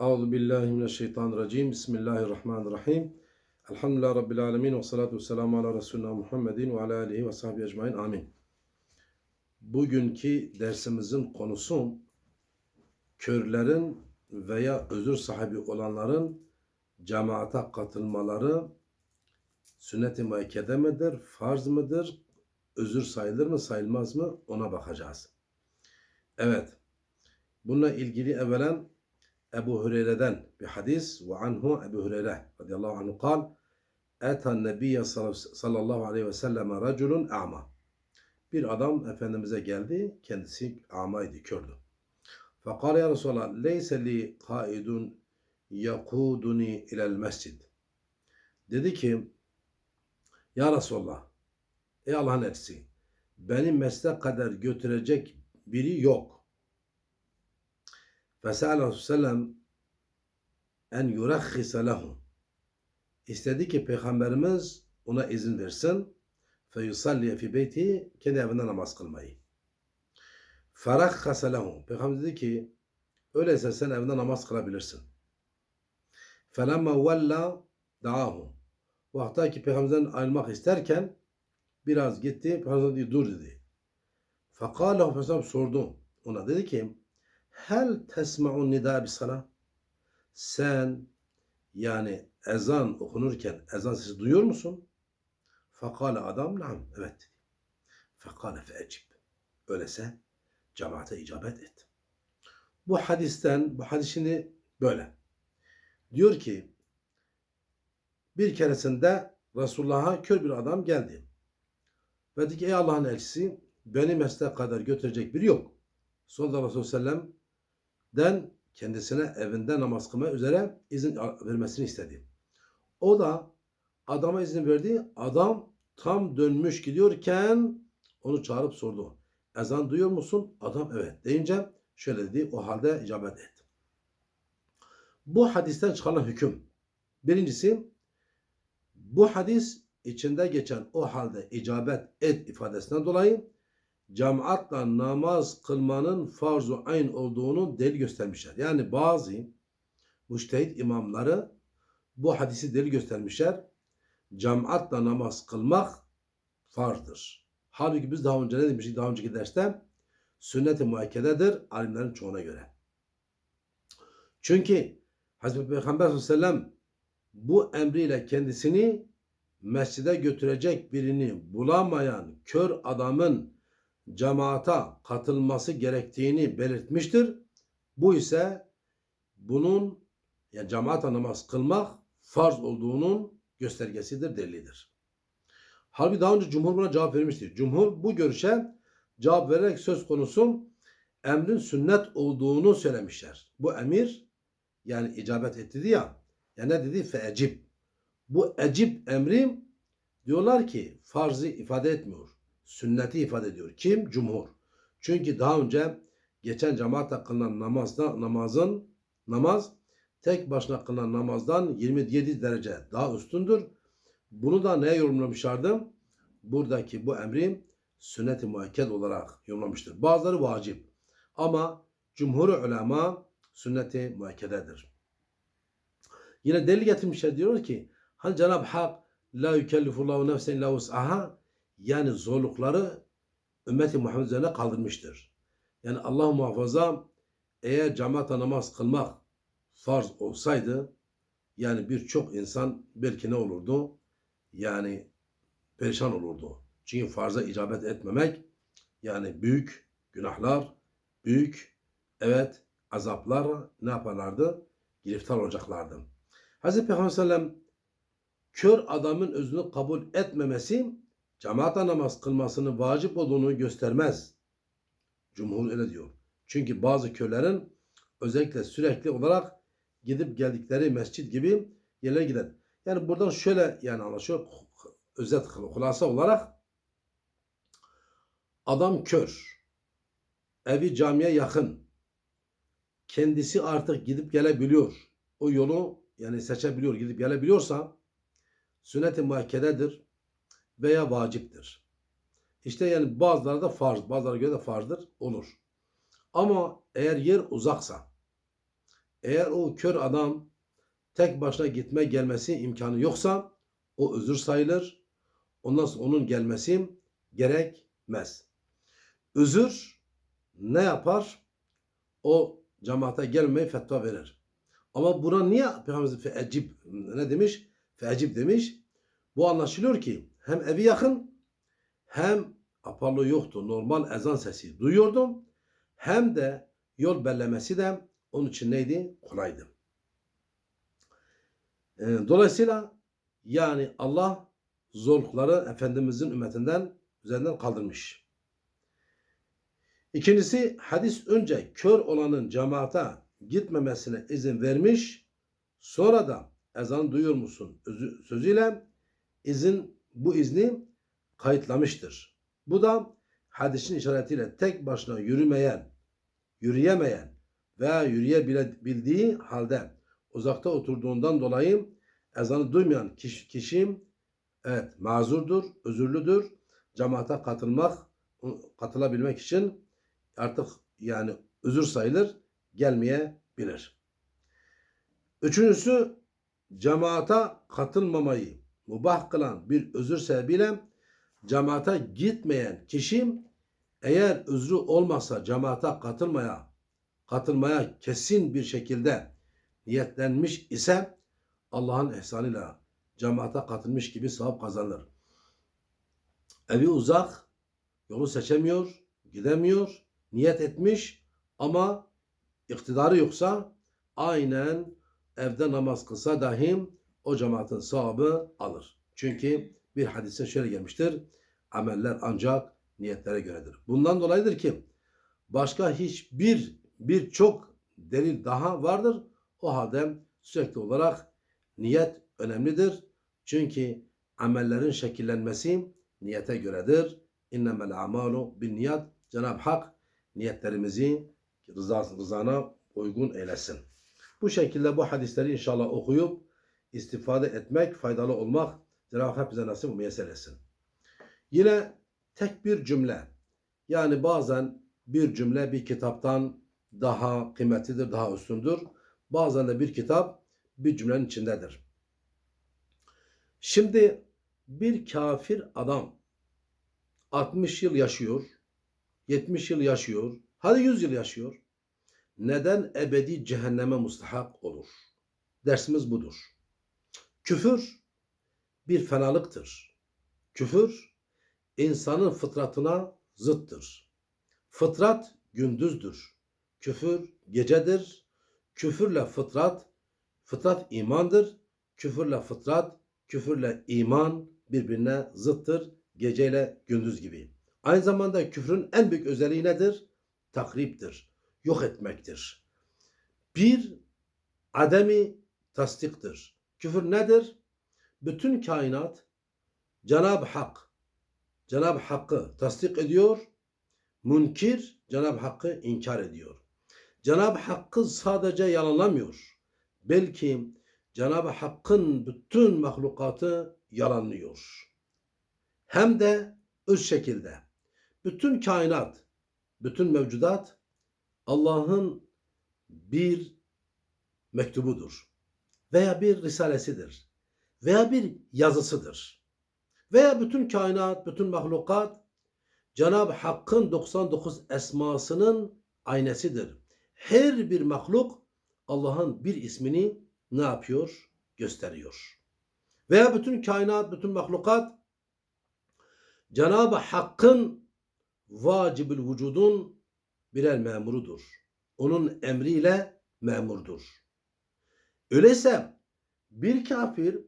Euzu billahi mineşşeytanirracim. Bismillahirrahmanirrahim. Elhamdülillahi rabbil alamin ve salatu vesselamu ala resulina Muhammedin ve ala alihi ve sahbihi ecmaîn. Amin. Bugünkü dersimizin konusu körlerin veya özür sahibi olanların cemaate katılmaları sünnet-i muakkede midir, farz mıdır, özür sayılır mı, sayılmaz mı ona bakacağız. Evet. Bununla ilgili evvelen Ebu Hureyre'den bir hadis ve anhu Ebu Hureyre radıyallahu anhu kal Etan Nebiye sallallahu aleyhi ve selleme raculun ama. Bir adam Efendimiz'e geldi. Kendisi amaydı, kördü. Fakal ya Resulallah leyse li kaidun yakuduni ilel mescid. Dedi ki ya Resulallah ey Allah'ın elçisi beni mesle kadar götürecek biri yok. Fesal Aleyhisselam en yurakhisa lehum. İstedi ki Peygamberimiz ona izin versin. Feyusalliye fi beyti kendi evinde namaz kılmayı. Ferakhasa lehum. Peygamber dedi ki öyleyse sen evinde namaz kılabilirsin. Felemma vella da'ahu. Vakta ki Peygamber'den ayrılmak isterken biraz gitti. Peygamber dedi dur dedi. Fekalehu Peygamber sordu. Ona dedi ki Hel tesma'un nida salah? Sen yani ezan okunurken ezan sesi duyuyor musun? Fakale adam nam evet dedi. Fakale feecib. Öyleyse cemaate icabet et. Bu hadisten, bu hadis böyle. Diyor ki bir keresinde Resulullah'a kör bir adam geldi. Ve dedi ki ey Allah'ın elçisi beni mesleğe kadar götürecek biri yok. Sonra Resulullah sellem den kendisine evinde namaz kılma üzere izin vermesini istedi. O da adama izin verdi. Adam tam dönmüş gidiyorken onu çağırıp sordu. Ezan duyuyor musun? Adam evet deyince şöyle dedi. O halde icabet et. Bu hadisten çıkarılan hüküm. Birincisi bu hadis içinde geçen o halde icabet et ifadesinden dolayı cemaatla namaz kılmanın farz-ı ayn olduğunu delil göstermişler. Yani bazı müştehit imamları bu hadisi delil göstermişler. Cemaatla namaz kılmak farzdır. Halbuki biz daha önce ne demiştik daha önceki derste? Sünnet-i muakkededir alimlerin çoğuna göre. Çünkü Hazreti Peygamber sallallahu aleyhi ve sellem bu emriyle kendisini mescide götürecek birini bulamayan kör adamın cemaata katılması gerektiğini belirtmiştir. Bu ise bunun yani cemaata namaz kılmak farz olduğunun göstergesidir, delilidir. Halbuki daha önce Cumhur buna cevap vermiştir. Cumhur bu görüşe cevap vererek söz konusu emrin sünnet olduğunu söylemişler. Bu emir yani icabet etti ya. Ya ne dedi? Feecib. Bu ecib emri diyorlar ki farzı ifade etmiyor sünneti ifade ediyor. Kim? Cumhur. Çünkü daha önce geçen cemaat kılınan namazda namazın namaz tek başına kılınan namazdan 27 derece daha üstündür. Bunu da neye yorumlamışlardı? Buradaki bu emri sünnet-i muakked olarak yorumlamıştır. Bazıları vacip. Ama cumhur ulema sünnet-i muakkededir. Yine delil getirmişler diyor ki hani Cenab-ı Hak la yükellifullahu nefsen illa vus'aha yani zorlukları ümmeti Muhammed üzerine kaldırmıştır. Yani Allah muhafaza eğer cemaata namaz kılmak farz olsaydı yani birçok insan belki ne olurdu? Yani perişan olurdu. Çünkü farza icabet etmemek yani büyük günahlar, büyük evet azaplar ne yaparlardı? Giriftar olacaklardı. Hazreti Peygamber kör adamın özünü kabul etmemesi cemaata namaz kılmasının vacip olduğunu göstermez. Cumhur öyle diyor. Çünkü bazı köylerin özellikle sürekli olarak gidip geldikleri mescit gibi yerlere gider. Yani buradan şöyle yani anlaşıyor özet kulasa olarak adam kör evi camiye yakın kendisi artık gidip gelebiliyor. O yolu yani seçebiliyor, gidip gelebiliyorsa sünnet-i muakkededir veya vaciptir. İşte yani bazıları da farz, bazıları göre de farzdır, olur. Ama eğer yer uzaksa, Eğer o kör adam tek başına gitme gelmesi imkanı yoksa o özür sayılır. Ondan sonra onun gelmesi gerekmez. Özür ne yapar? O cemaate gelmeyi fetva verir. Ama buna niye Peygamberimiz feecib ne demiş? Feecib demiş. Bu anlaşılıyor ki hem evi yakın hem aparlı yoktu. Normal ezan sesi duyuyordum. Hem de yol bellemesi de onun için neydi? Kolaydı. Ee, dolayısıyla yani Allah zorlukları Efendimizin ümmetinden üzerinden kaldırmış. İkincisi hadis önce kör olanın cemaata gitmemesine izin vermiş. Sonra da ezan duyuyor musun özü- sözüyle izin bu izni kayıtlamıştır. Bu da hadisin işaretiyle tek başına yürümeyen, yürüyemeyen veya yürüyebildiği halde uzakta oturduğundan dolayı ezanı duymayan kişi, kişi evet mazurdur, özürlüdür. Cemaate katılmak, katılabilmek için artık yani özür sayılır, gelmeyebilir. Üçüncüsü cemaata katılmamayı mubah kılan bir özür sebebiyle cemaate gitmeyen kişi eğer özrü olmasa cemaate katılmaya katılmaya kesin bir şekilde niyetlenmiş ise Allah'ın ihsanıyla cemaate katılmış gibi sevap kazanır. Evi uzak, yolu seçemiyor, gidemiyor, niyet etmiş ama iktidarı yoksa aynen evde namaz kılsa dahi o cemaatin sahabı alır. Çünkü bir hadise şöyle gelmiştir. Ameller ancak niyetlere göredir. Bundan dolayıdır ki başka hiçbir birçok delil daha vardır. O halde sürekli olarak niyet önemlidir. Çünkü amellerin şekillenmesi niyete göredir. İnnemel amalu bin niyat. Cenab-ı Hak niyetlerimizi rızası, rızana uygun eylesin. Bu şekilde bu hadisleri inşallah okuyup istifade etmek, faydalı olmak Cenab-ı Hak bize nasip müyesser etsin. Yine tek bir cümle. Yani bazen bir cümle bir kitaptan daha kıymetlidir, daha üstündür. Bazen de bir kitap bir cümlenin içindedir. Şimdi bir kafir adam 60 yıl yaşıyor, 70 yıl yaşıyor, hadi 100 yıl yaşıyor. Neden ebedi cehenneme mustahak olur? Dersimiz budur. Küfür bir fenalıktır. Küfür insanın fıtratına zıttır. Fıtrat gündüzdür. Küfür gecedir. Küfürle fıtrat, fıtrat imandır. Küfürle fıtrat, küfürle iman birbirine zıttır. Geceyle gündüz gibi. Aynı zamanda küfrün en büyük özelliği nedir? Takriptir. Yok etmektir. Bir ademi tasdiktir. Küfür nedir? Bütün kainat Cenab-ı Hak Cenab-ı Hakk'ı tasdik ediyor. Münkir Cenab-ı Hakk'ı inkar ediyor. Cenab-ı Hakk'ı sadece yalanlamıyor. Belki Cenab-ı Hakk'ın bütün mahlukatı yalanlıyor. Hem de öz şekilde. Bütün kainat, bütün mevcudat Allah'ın bir mektubudur. Veya bir risalesidir. Veya bir yazısıdır. Veya bütün kainat, bütün mahlukat Cenab-ı Hakk'ın 99 esmasının aynesidir. Her bir mahluk Allah'ın bir ismini ne yapıyor? Gösteriyor. Veya bütün kainat, bütün mahlukat Cenab-ı Hakk'ın vacibül vücudun birer memurudur. Onun emriyle memurdur. Öyleyse bir kafir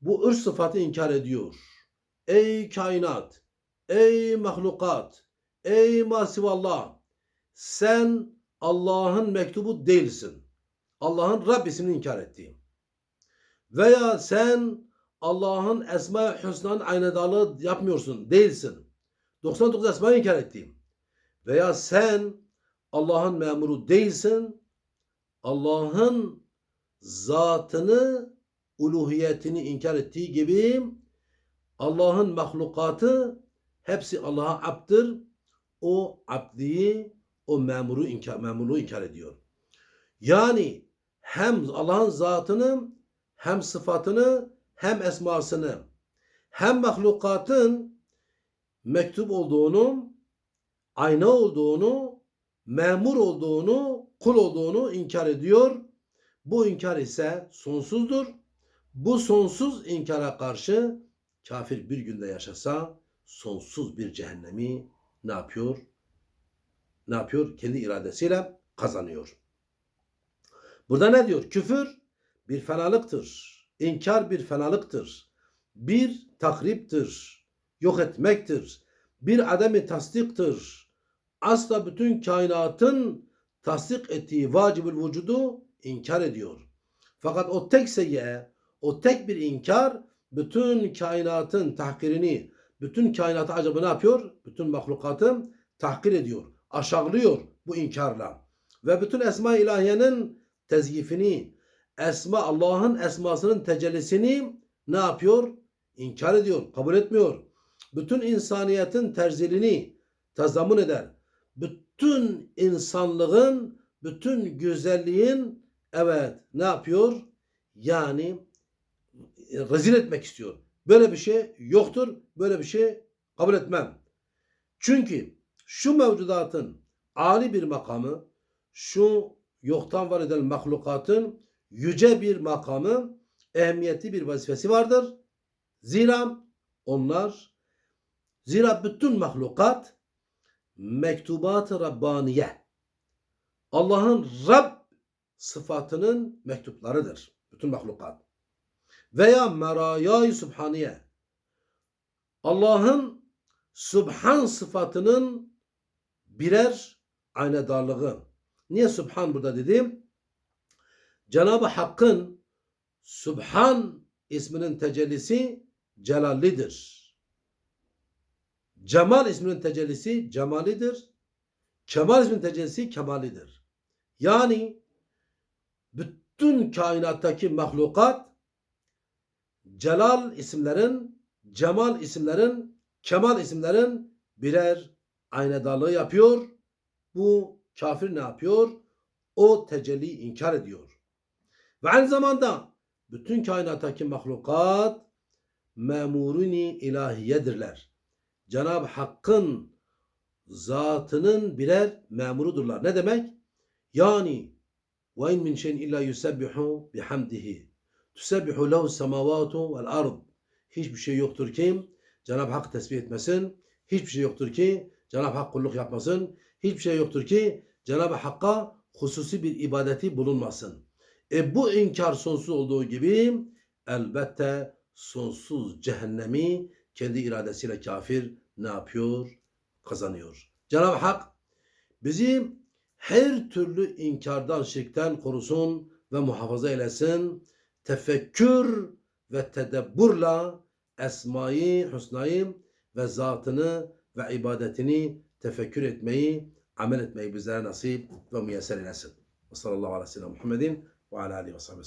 bu ırz sıfatı inkar ediyor. Ey kainat, ey mahlukat, ey masivallah sen Allah'ın mektubu değilsin. Allah'ın Rabbisini inkar ettiğim. Veya sen Allah'ın Esma-i Hüsna'nın aynedarlığı yapmıyorsun, değilsin. 99 esmayı inkar ettiğim. Veya sen Allah'ın memuru değilsin. Allah'ın zatını, uluhiyetini inkar ettiği gibi Allah'ın mahlukatı hepsi Allah'a abdır. O abdiyi, o memuru inkar, memurluğu inkar ediyor. Yani hem Allah'ın zatını hem sıfatını hem esmasını hem mahlukatın mektup olduğunu, ayna olduğunu, memur olduğunu, kul olduğunu inkar ediyor. Bu inkar ise sonsuzdur. Bu sonsuz inkara karşı kafir bir günde yaşasa sonsuz bir cehennemi ne yapıyor? Ne yapıyor? Kendi iradesiyle kazanıyor. Burada ne diyor? Küfür bir fenalıktır. İnkar bir fenalıktır. Bir takriptir. Yok etmektir. Bir ademi tasdiktir. Asla bütün kainatın tasdik ettiği vacibül vücudu inkar ediyor. Fakat o tek seyye, o tek bir inkar bütün kainatın tahkirini, bütün kainatı acaba ne yapıyor? Bütün mahlukatı tahkir ediyor, aşağılıyor bu inkarla. Ve bütün esma ilahiyenin tezyifini, esma Allah'ın esmasının tecellisini ne yapıyor? İnkar ediyor, kabul etmiyor. Bütün insaniyetin terzilini tazammun eder. Bütün insanlığın, bütün güzelliğin evet ne yapıyor? Yani e, rezil etmek istiyor. Böyle bir şey yoktur. Böyle bir şey kabul etmem. Çünkü şu mevcudatın âli bir makamı, şu yoktan var eden mahlukatın yüce bir makamı, ehemmiyetli bir vazifesi vardır. Zira onlar, zira bütün mahlukat mektubat-ı Rabbaniye, Allah'ın Rab sıfatının mektuplarıdır. Bütün mahlukat. Veya merayay subhaniye, Allah'ın Subhan sıfatının birer aynadarlığı. Niye Subhan burada dedim? Cenab-ı Hakk'ın Subhan isminin tecellisi celallidir. Cemal isminin tecellisi cemalidir. Kemal isminin tecellisi kemalidir. Yani bütün kainattaki mahlukat celal isimlerin, cemal isimlerin, kemal isimlerin birer aynadarlığı yapıyor. Bu kafir ne yapıyor? O tecelli inkar ediyor. Ve aynı zamanda bütün kainattaki mahlukat memuruni ilahiyedirler. Cenab-ı Hakk'ın zatının birer memurudurlar. Ne demek? Yani min şeyin illa yusebbihu bihamdihi. Tusebbihu lehu semavatu vel ard. Hiçbir şey yoktur ki Cenab-ı Hak tesbih etmesin. Hiçbir şey yoktur ki Cenab-ı Hak kulluk yapmasın. Hiçbir şey yoktur ki Cenab-ı Hakk'a hususi bir ibadeti bulunmasın. E bu inkar sonsuz olduğu gibi elbette sonsuz cehennemi kendi iradesiyle kafir ne yapıyor? Kazanıyor. Cenab-ı Hak bizi her türlü inkardan, şirkten korusun ve muhafaza eylesin. Tefekkür ve tedebburla husnayı ve zatını ve ibadetini tefekkür etmeyi, amel etmeyi bizlere nasip ve müyesser eylesin. Ve sallallahu aleyhi ve sellem Muhammedin ve ala aleyhi ve sellem.